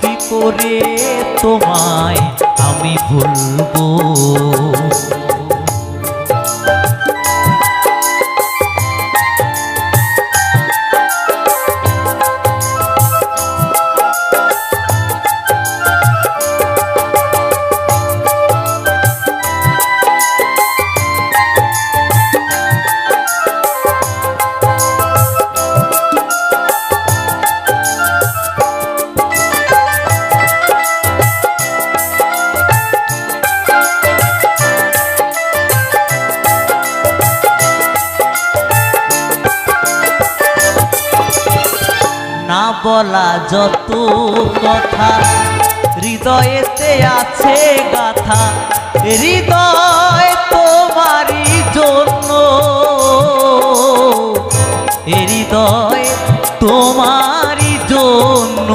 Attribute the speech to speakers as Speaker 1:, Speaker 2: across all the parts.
Speaker 1: কি করে তোমায় আমি ভুলবো? বলা যত কথা। হৃদয়েতে আছে গাথা। হৃদয় তোমারই জন্য। হৃদয় তোমারই জন্য।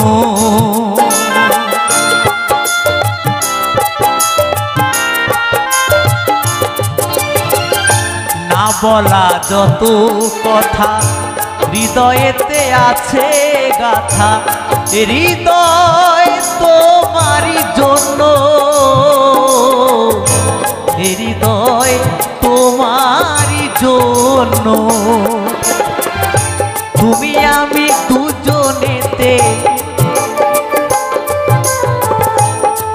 Speaker 1: না বলা যত কথা। হৃদয়েতে আছে গাথা, হৃদয় তোমারই জন্য। হৃদয় তোমারই জন্য। তুমি আমি দুজনেতে।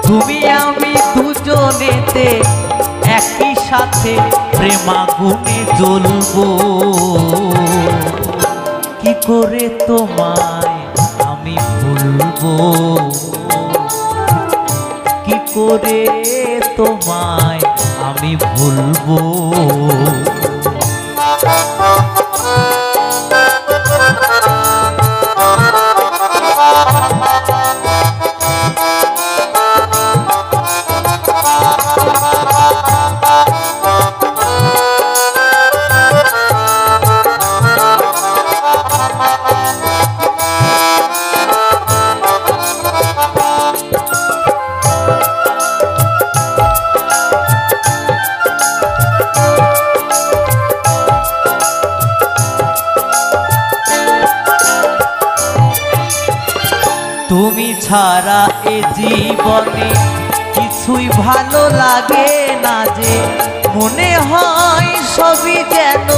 Speaker 1: তুমি আমি দুজনেতে একই সাথে প্রেমাগুনে জ্বলবো। কি করে তোমায় করে তোমায় আমি ভুলবো। তুমি ছাড়া এ জীবনে কিছুই ভালো লাগে না যে মনে হয় সবই যেন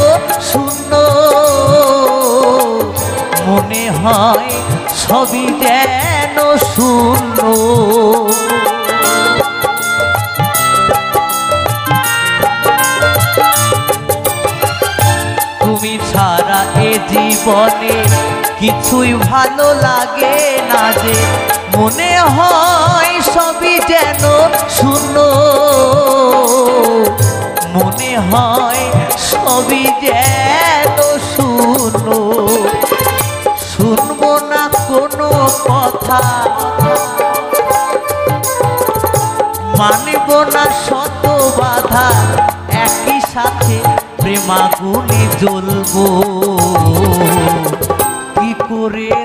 Speaker 1: শূন্য। মনে হয় সবই যেন শূন্য। তুমি ছাড়া এ জীবনে কিছুই ভালো লাগে না যে, মনে হয় সবই যেন শূন্য। মনে হয় সবই যেন শূন্য। শুনব না কোনো কথা। মানব না শত বাধা, একই সাথে প্রেমাগুলি জ্বলবো। করে তোমার